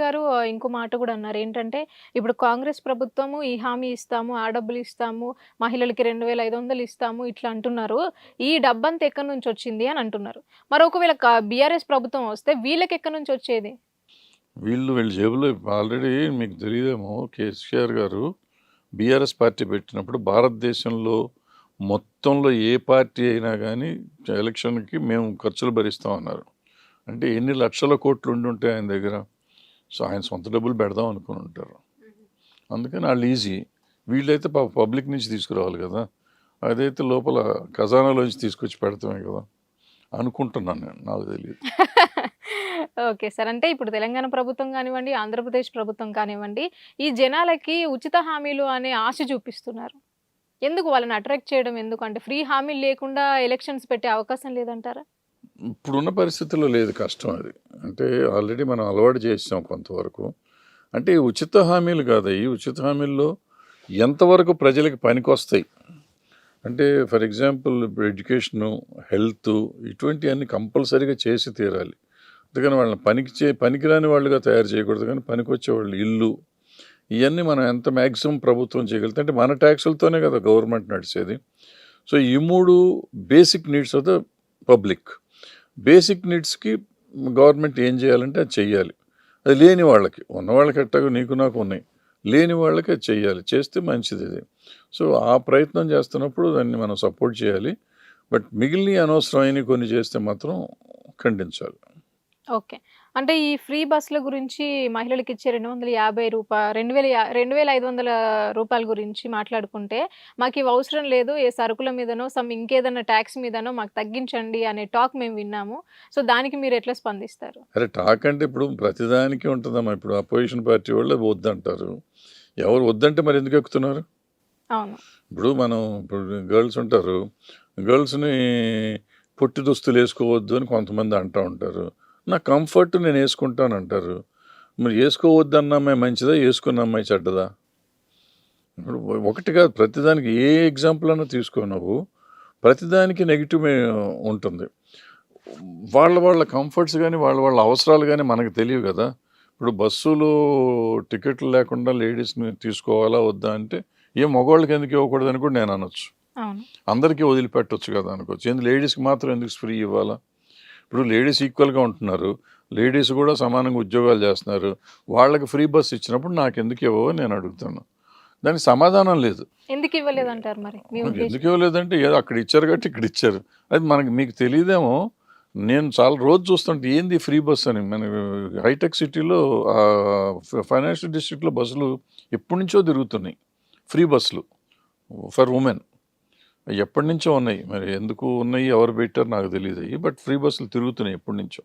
గారు ఇంకో మాట కూడా అన్నారు. ఏంటంటే, ఇప్పుడు కాంగ్రెస్ ప్రభుత్వము ఈ హామీ ఇస్తాము, ఆ డబ్బులు ఇస్తాము, మహిళలకి 2500 ఇస్తాము ఇట్లా అంటున్నారు. ఈ డబ్బంతా ఎక్కడి నుంచి వచ్చింది అని అంటున్నారు. మరి ఒకవేళ బీఆర్ఎస్ ప్రభుత్వం వస్తే వీళ్ళకి ఎక్కడి నుంచి వచ్చేది? వీళ్ళు వీళ్ళ జేబులో ఆల్రెడీ మీకు తెలియదేమో కేసీఆర్ గారు బీఆర్ఎస్ పార్టీ పెట్టినప్పుడు భారతదేశంలో మొత్తంలో ఏ పార్టీ అయినా కానీ ఎలక్షన్‌కి మేము ఖర్చులు భరిస్తామన్నారు అంటే ఎన్ని లక్షల కోట్లు ఉండుంటాయి ఆయన దగ్గర. సో, ఆయన సొంత డబ్బులు పెడదాం అనుకుని ఉంటారు. అందుకని ఆళ్ళు ఈజీ. వీళ్ళైతే పాపం పబ్లిక్ నుంచి తీసుకురావాలి కదా! అదైతే లోపల ఖజానాలోంచి తీసుకొచ్చి పెడతామే కదా! అనుకుంటున్నాను నేను. నాకు తెలీదు. Okay sir. అంటే ఇప్పుడు తెలంగాణ ప్రభుత్వం కానివ్వండి, ఆంధ్రప్రదేశ్ ప్రభుత్వం కానివ్వండి, ఈ జనాలకి ఉచిత హామీలు అనే ఆశ చూపిస్తున్నారు. ఎందుకు వాళ్ళని అట్రాక్ట్ చేయడం ఎందుకు? అంటే ఫ్రీ హామీలు లేకుండా ఎలక్షన్స్ పెట్టే అవకాశం లేదంటారా? ఇప్పుడున్న పరిస్థితుల్లో లేదు కష్టం అది. అంటే ఆల్రెడీ మనం అలవాటు చేసాం కొంతవరకు. అంటే ఉచిత హామీలు కాదయ్యి. ఉచిత హామీల్లో ఎంతవరకు ప్రజలకి పనికొస్తాయి. అంటే ఫర్ ఎగ్జాంపుల్ ఇప్పుడు ఎడ్యుకేషను, హెల్త్ ఇటువంటియన్నీ కంపల్సరీగా చేసి తీరాలి. అందుకని వాళ్ళని పనికి చే పనికిరాని వాళ్ళుగా తయారు చేయకూడదు కానీ పనికొచ్చేవాళ్ళు ఇల్లు ఇవన్నీ మనం ఎంత మ్యాక్సిమం ప్రభుత్వం చేయగలుగుతాం అంటే మన ట్యాక్సులతోనే కదా గవర్నమెంట్ నడిచేది. సో, ఈ మూడు basic needs of the public. Basic నీడ్స్‌కి government ఏం చేయాలంటే అది చెయ్యాలి. అది లేని వాళ్ళకి, ఉన్న వాళ్ళకి నీకు నాకు ఉన్నాయి. లేని వాళ్ళకి అది చెయ్యాలి. చేస్తే మంచిది ఇది సో, ఆ ప్రయత్నం చేస్తున్నప్పుడు దాన్ని మనం సపోర్ట్ చేయాలి. బట్ మిగిలిన అనవసరమైనవి కొన్ని చేస్తే మాత్రం ఖండించాలి. ఓకే. అంటే ఈ ఫ్రీ బస్సుల గురించి మహిళలకి ఇచ్చే 250 రూపా 2000 యా 2500 రూపాయల గురించి మాట్లాడుకుంటే, మాకివి అవసరం లేదు. ఏ సరుకుల మీదనో, సమ్ ఇంకేదన్నా టాక్స్ మీదనో మాకు తగ్గించండి అనే టాక్ మేము విన్నాము. సో, దానికి మీరు ఎట్లా స్పందిస్తారు? అరే! టాక్ అంటే ఇప్పుడు ప్రతిదానికి ఉంటదమ్మా. ఇప్పుడు అపోజిషన్ పార్టీ వాళ్ళు వద్దంటారు. ఎవరు వద్దంటే మరి ఎందుకు ఎక్కుతున్నారు? అవును. ఇప్పుడు మనం ఇప్పుడు గర్ల్స్ ఉంటారు. గర్ల్స్‌ని పొట్టి దుస్తులు ఏసుకోవద్దు అని కొంతమంది అంటా ఉంటారు. నా కంఫర్ట్ నేను ఏసుకుంటానంటారు. మరి ఏసుకోవద్దన్న అమ్మాయి మంచిదా? ఏసుకున్న అమ్మాయి చెడ్డదా? ఇప్పుడు ఒకటి కాదు ప్రతిదానికి ఏ ఎగ్జాంపుల్ అన్నా తీసుకో నువ్వు. ప్రతిదానికి నెగెటివ్ ఉంటుంది. వాళ్ళ వాళ్ళ కంఫర్ట్స్ గాని, వాళ్ళ వాళ్ళ అవసరాలు గాని మనకు తెలియవు కదా! ఇప్పుడు బస్సులో టికెట్లు లేకుండా లేడీస్‌ని తీసుకోవాలా? వద్దా? అంటే ఏ మగవాళ్ళకి ఎందుకు ఇవ్వకూడదని కూడా నేను అనొచ్చు. అందరికీ వదిలిపెట్టొచ్చు కదా! అనుకోవచ్చు. ఏంది లేడీస్‌కి మాత్రం ఎందుకు ఫ్రీ ఇవ్వాలా? ఇప్పుడు లేడీస్ ఈక్వల్‌గా ఉంటున్నారు. లేడీస్ కూడా సమానంగా ఉద్యోగాలు చేస్తున్నారు. వాళ్ళకి ఫ్రీ బస్ ఇచ్చినప్పుడు నాకెందుకు ఇవ్వవు అని నేను అడుగుతాను. దానికి సమాధానం లేదు. ఎందుకు ఇవ్వలేదంటారు మరి? మీ ఉద్దేశం? ఎందుకు ఇవ్వలేదంటే ఏదో అక్కడ ఇచ్చారు కాబట్టి ఇక్కడ ఇచ్చారు. అది మనకి మీకు తెలీదేమో నేను చాలా రోజు చూస్తుంటే ఏంది ఫ్రీ బస్ అని మన హైటెక్ సిటీలో ఫైనాన్షియల్ డిస్ట్రిక్ట్‌లో బస్సులు ఎప్పటినుంచో తిరుగుతున్నాయి. ఫ్రీ బస్సులు ఫర్ వుమెన్. ఎప్పటినుంచో ఉన్నాయి. మరి ఎందుకు ఉన్నాయి? ఎవరు పెట్టారో నాకు తెలీదయ్యి. బట్ ఫ్రీ బస్సులు తిరుగుతున్నాయి ఎప్పటినుంచో.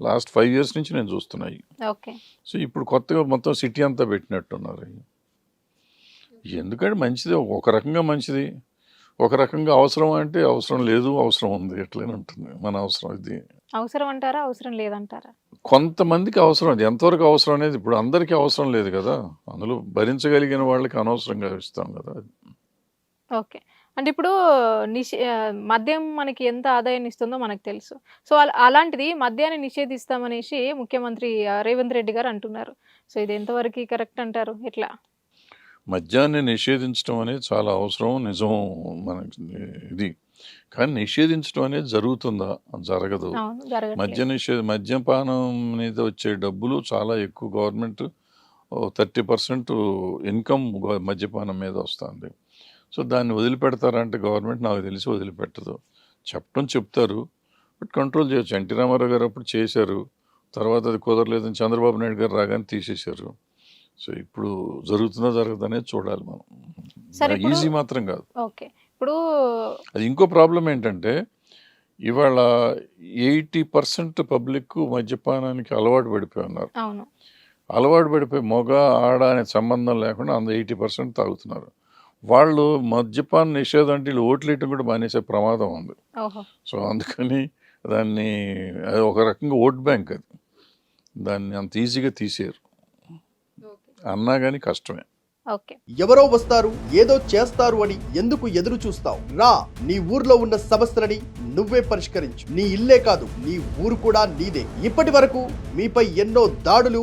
లాస్ట్ 5 ఇయర్స్ నుంచి నేను చూస్తున్నాయి. ఓకే. సో, ఇప్పుడు కొత్తగా మొత్తం సిటీ అంతా పెట్టినట్టున్నారు. ఎందుకంటే మంచిదే. ఒక రకంగా మంచిది. ఒక రకంగా అవసరం అంటే అవసరం లేదు, అవసరం ఉంది. ఎట్లైనా ఉంటుంది. మన అవసరం ఇది. అవసరం అంటారా? అవసరం లేదంటారా? కొంతమందికి అవసరం అది. ఎంతవరకు అవసరం అనేది ఇప్పుడు అందరికీ అవసరం లేదు కదా! అందులో భరించగలిగిన వాళ్ళకి అనవసరంగా ఇస్తాం కదా! ఓకే. అంటే ఇప్పుడు నిషే మద్యం మనకి ఎంత ఆదాయాన్ని ఇస్తుందో మనకు తెలుసు. సో, అలా అలాంటిది మద్యాన్ని నిషేధిస్తామనేసి ముఖ్యమంత్రి రేవంత్ రెడ్డి గారు అంటున్నారు. సో, ఇది ఎంతవరకి కరెక్ట్ అంటారు? ఎట్లా? మద్యాన్ని నిషేధించడం అనేది చాలా అవసరం. నిజం మనకి ఇది. కానీ నిషేధించడం అనేది జరుగుతుందా? జరగదు. మద్య నిషే మద్యపానం మీద వచ్చే డబ్బులు చాలా ఎక్కువ గవర్నమెంట్ ఓ 30% ఇన్‌కమ్ మద్యపానం మీద వస్తుంది. సో, దాన్ని వదిలిపెడతారంటే గవర్నమెంట్ నాకు తెలిసి వదిలిపెట్టదు. చెప్పడం చెప్తారు. బట్ కంట్రోల్ చేయొచ్చు. ఎన్టీ రామారావు గారు అప్పుడు చేశారు. తర్వాత అది కుదరలేదని చంద్రబాబు నాయుడు గారు రాగానే తీసేశారు. సో, ఇప్పుడు జరుగుతుందా? జరగదా? అనేది చూడాలి మనం. ఈజీ మాత్రం కాదు. ఓకే. ఇప్పుడు అది ఇంకో ప్రాబ్లమ్ ఏంటంటే ఇవాళ 80% పబ్లిక్ మద్యపానానికి అలవాటు పడిపోయి ఉన్నారు. అలవాటు పడిపోయి మగ, ఆడ అనే సంబంధం లేకుండా అందరూ 80% తాగుతున్నారు. వాళ్ళు మద్యపాన నిషేధం అంటే వీళ్ళు ఓట్లేయటం కూడా మానేసే ప్రమాదం ఉంది. ఓహో! సో, అందుకని దాన్ని అది ఒక రకంగా ఓట్ బ్యాంక్ అది. దాన్ని అంత ఈజీగా తీసేయరు. అన్నా గాని కష్టమే. ఓకే. ఎవరో వస్తారు ఏదో చేస్తారు అని ఎందుకు ఎదురు చూస్తావు రా నీ ఊర్లో ఉన్న సమస్యలని నువ్వే పరిష్కరించు నీ ఇల్లే కాదు నీ ఊరు కూడా నీదే ఇప్పటి వరకు మీపై ఎన్నో దాడులు